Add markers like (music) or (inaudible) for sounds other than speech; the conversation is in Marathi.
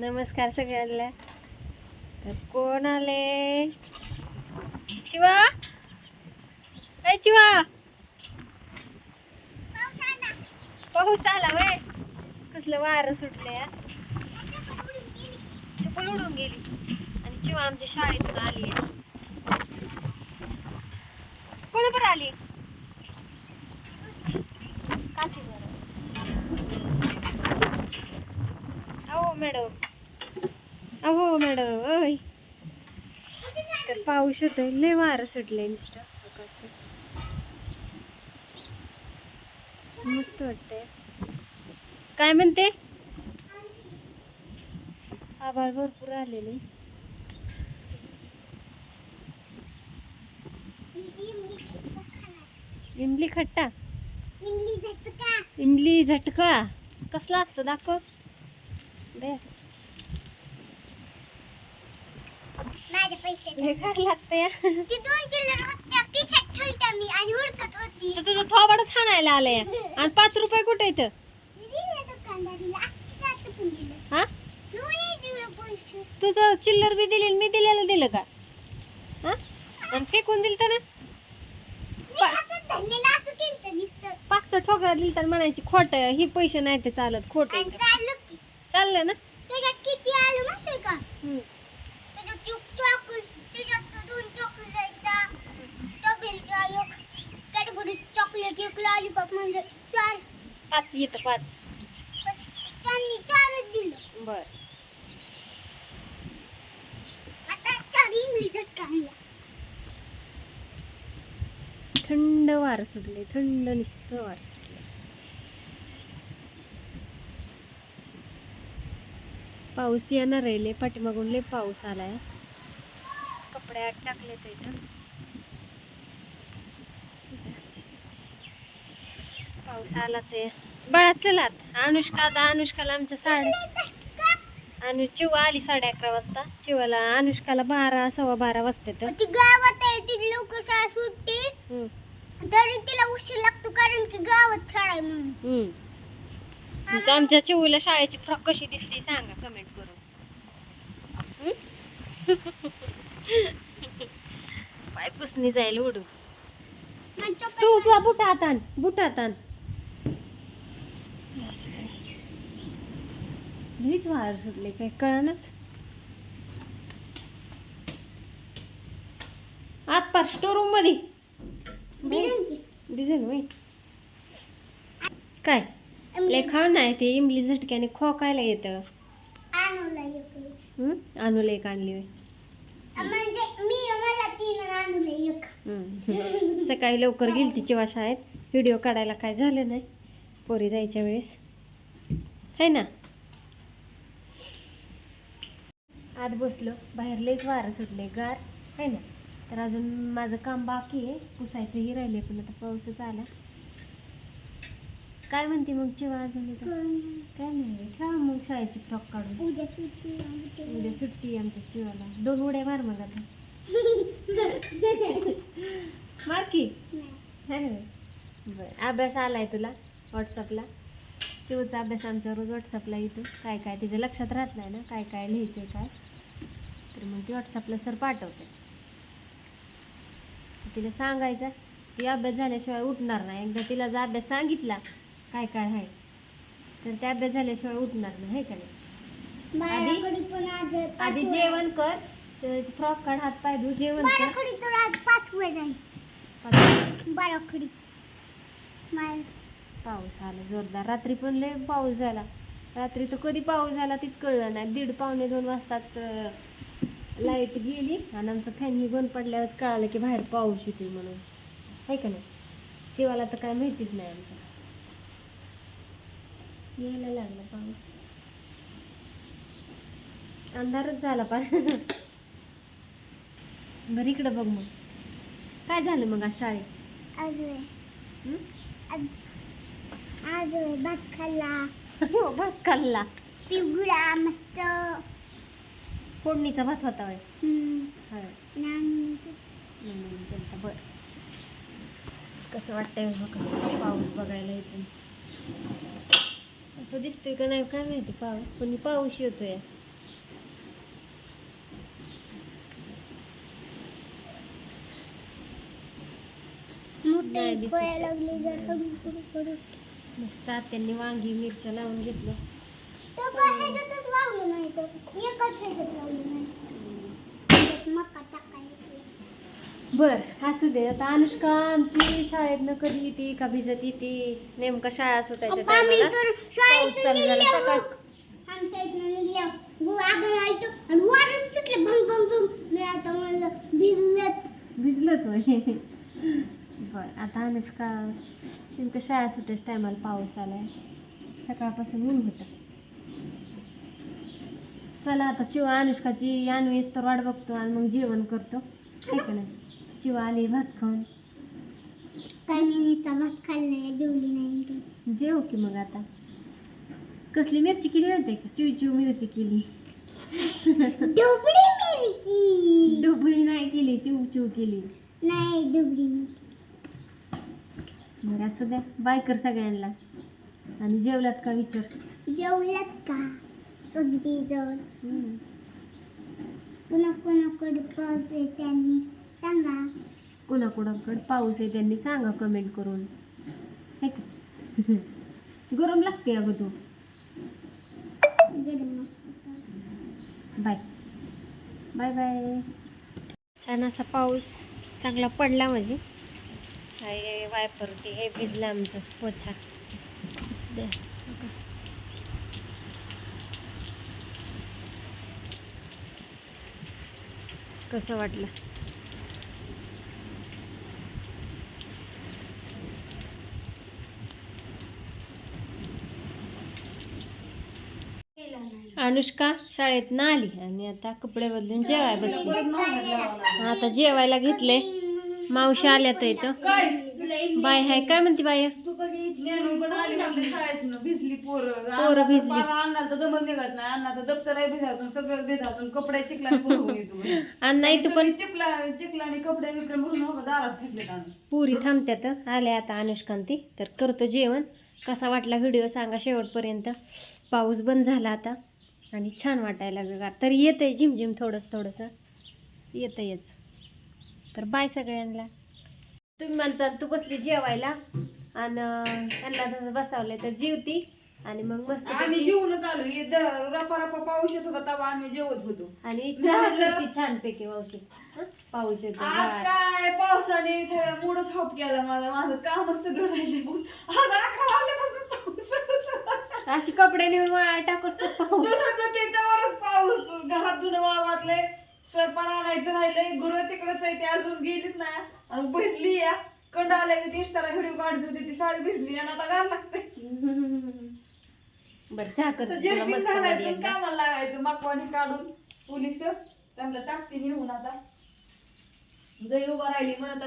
नमस्कार सगळ्यांना. तर कोण आले? शिवा? ए शिवा! पाऊस आला वय. कसलं वारं सुटलं या उडून गेली. आणि चिवा आमच्या शाळेतून आली आहे. कोण बरं आली काची बरं अहो मॅडम अहो मॅडम ओय. तर पाऊस होतोय लय वारं सुटलंय नुसतं. मस्त वाटतंय. काय म्हणते? आभाळ भरपूर आलेले. इमली खट्टा? इमली झटका. कसला असतो दाखव. दे. माझे पैसे हे काय लागतं या ती दोन चिल्लर होत्या खिशात ठेवल्या मी आणि हुडकत होती. तर तुझं आलंय. आणि पाच रुपये कुठे इथं मी दिले दुकानदारीला अख्खा चुकून दिलं. हा? दोन्ही दिलं पैसे. तुझं चिल्लर बी दिली मी दिलेलं दिलं का? हा? आणि फेकून दिलं तर ना? मी हातात धरलेलं असं केलं नुसतं. पाचचं ठोकळा दिलं तर म्हणायची खोट ही पैसे नाही ते चालत खोट आणि चाललं की. चाललं ना? त्याच्यात किती आलं माहितीये का? हम्म. त्याच्यात एक चॉकलेट त्याच्यात दोन चॉकलेट स्ट्रॉबेरीचा एक कॅडबरी चॉकलेट एक लॉलीपॉप म्हणजे चार येतं पाच. त्यांनी चारच दिलं. बर. थंड वारं सुटले थंड नुसतं वारं सुटले पाऊस येणार आहे लय पाठीमागून लय पाऊस आलाय. कपडे आत टाकलेत इथं पाऊस आलाच आहे. बाळा चलात अनुष्का आता अनुष्काला आमच्या साडे आणि चिवा आली साडे अकरा वाजता. चिवाला अनुष्काला बारा सव्वा बारा वाजता तर ती गावात आहे ती लवकर शाळा सुटते. तरी तिला उशीर लागतो कारण की गावात शाळा आहे म्हणून. आमच्या चिवूला शाळेची फ्रॉक कशी दिसते सांगा कमेंट करून? (laughs) पाय पुसणी जाईल उडू. तो बुटात आण बुटात आण. लईच वार सुटले काय कळानच आत पार स्टोर रूममध्ये. डिझेल वय काय लय नाही ते इमली झटक्याने खोकायला येतं. आणूला एक? आणूला होय. म्हणजे. सकाळी लवकर गेली तिची वा शाळेत व्हिडिओ काढायला काय झालं नाही. पोरी जायच्या वेळेस. है ना? आत बसलो. बाहेर लयच वारं सुटले गार. है ना? तर अजून माझं काम बाकी आहे. पुसायचंही राहिले पण आता पाऊसच आला. काय म्हणते मग चिवा अजून? काय नाही. ठेवा मग शाळेची फ्रॉक काढून. उद्या सुट्टी उद्या आमच्या चिवाला. दोन उड्या मार मग आता. (laughs) मार की. बरं अभ्यास आलाय तुला? व्हॉट्सअपला चिवचा अभ्यास आमच्या रोज व्हॉट्सअपला येतो. काय काय तिच्या लक्षात राहत नाही ना काय काय लिहायचंय काय. तर मग ती व्हॉट्सअपला सर पाठवते. तिला सांगायचं ती अभ्यास झाल्याशिवाय उठणार नाही. एकदा तिला जर अभ्यास सांगितला काय काय आहे? तर त्या अभ्यास झाल्याशिवाय उठणार नाही है का नाही? आधी जेवण कर. फ्रॉक काढ हात पाय धु जेवण कर. वेळ नाही. पाच- बाळाकडे माय पाऊस आला जोरदार. रात्री पण लय पाऊस झाला. रात्री तर कधी पाऊस झाला तीच कळलं नाही. दीड पावणे दोन वाजताच लाइट गेली आणि आमचं फॅन ही बंद पडल्यावरच कळालं की बाहेर पाऊस येते म्हणून. आहे का नाही? चिवाला तर काय माहितीच नाही आमच्या. यायला लागला पाऊस. अंधारच झाला पार बरं इकडं बघ मग. काय झालं मग आज शाळेत? आज भात खाल्ला हो भात खाल्ला पिवळा मस्त. फोडणीचा भात होता बर. कसं वाटतंय बघा पाऊस बघायला येतो असं दिसतंय का नाही काय माहिती पाऊस पण पाऊस येतोय. नाही मोठी दिसत. कोया लागली जर मस्त त्यांनी वांगी मिरच्या लावून घेतल्या. तो काय ह्याच्यातच लावलं नाही तर एकच ह्याच्यात लावलं नाही. त्याच्यात मका टाकायची. बर असू दे. आता अनुष्का आमची शाळेतनं कधी येते का भिजत येते? नेमका शाळा सुटायच्या टायमाला सकाळ. आमच्या इथनं आगळ आणि वारच सुटले. भंग भंग भंग. मी आता म्हणलं भिजलंच. भिजलंच होय. बर आता अनुष्का नेमकं शाळा सुटायच्या टायमाला पाऊस आलाय. सकाळपासून ऊन होतं. चला आता चिवा अनुष्काची आणवीस तर वाट बघतो आणि मग जेवण करतो. आहे का नाही चिवा आली भात खाऊन. काय मी नुसता भात खाल्लाय जेवली नाही जेव की मग आता. कसली मिरची केली माहिती का? चिव चिव मिरची केली. डोबळी मिरची. डोबळी नाही केली चिव चिव केली. नाही डोबळी मिरची. बरं असं द्या. बाय कर सगळ्यांना. आणि जेवलात का? विचार. जेवलात का? सगळी जण हम्म. कुणा कुणाकडे पाऊस आहे त्यांनी? सांगा. कोणाकोणाकडे पाऊस आहे त्यांनी सांगा कमेंट करून. है का? गरम लागते अगं तू. गरम बाय. Bye bye. छान असा पाऊस चांगला पडला म्हणजे. हे वायपर ते हे भिजलं आमचं पोछा. द्या. कसं वाटलं? अनुष्का शाळेत ना आली आणि आता कपडे बदलून जेवाय बसली. आता जेवायला घेतले मावशी आल्यात इथं. बाय हाय काय म्हणते बाय नेणून पण आली म्हणलं शाळेतनं भिजली पोरं. पोरं भिजली. अन्नाला तर निघत नाही. भिजातून सगळं भिजातून कपडे चिखला (laughs) भरून येतो आणि नाही तर पण चिपला चिखलाने कपडे बिपडे हो दारात फेकले आम्ही. पुरी थांबत्यात आल्या आता अनुष्कांती. तर करतो जेवण. कसा वाटला व्हिडिओ सांगा शेवटपर्यंत. पाऊस बंद झाला आता. आणि छान वाटायला लागलं. तरी येतंय झिमझिम थोडंसं थोडंसं. येतंयच. तर बाय सगळ्यांना. तुम्ही म्हणता तू बसली जेवायला. आणि त्यांना तसं बसावलंय तर जेवती. आणि मग मस्त आम्ही जेवूनच आलो. हे द- रपा रपा पाऊस येत होता तेव्हा आम्ही जेवत होतो. आणि चहा करते छानपैकी मावशी? पाऊस येतो आज गार. काय? पावसाने सगळं मूडच हॉप केला माझा. माझं कामच सगळं राहिले म्हणून. आज अकरा वाजल्यापासून पाऊस. चालू आहे. अशी कपडे नेऊन वाळा टाकूस तर (laughs) पाऊस. धुणं तर त्याच्यावरच पाऊस. घरात धुणं सरपण आणायचं राहिलंय गुरु तिकडच आहे ते अजून गेलीच नाही. आणि भिजली या. कंड आल्या की तीच त्याला व्हिडिओ काढत होती ती साडी भिजली आणि आता गार लागते. (laughs) बरं चहा तर करते तुला मस्त वाली घालायचं एकदा. कामाला लागायचं मकवानी काढून पोलीस त्यांना टाकते नेऊन आता. गई उभा राहिली म्हणत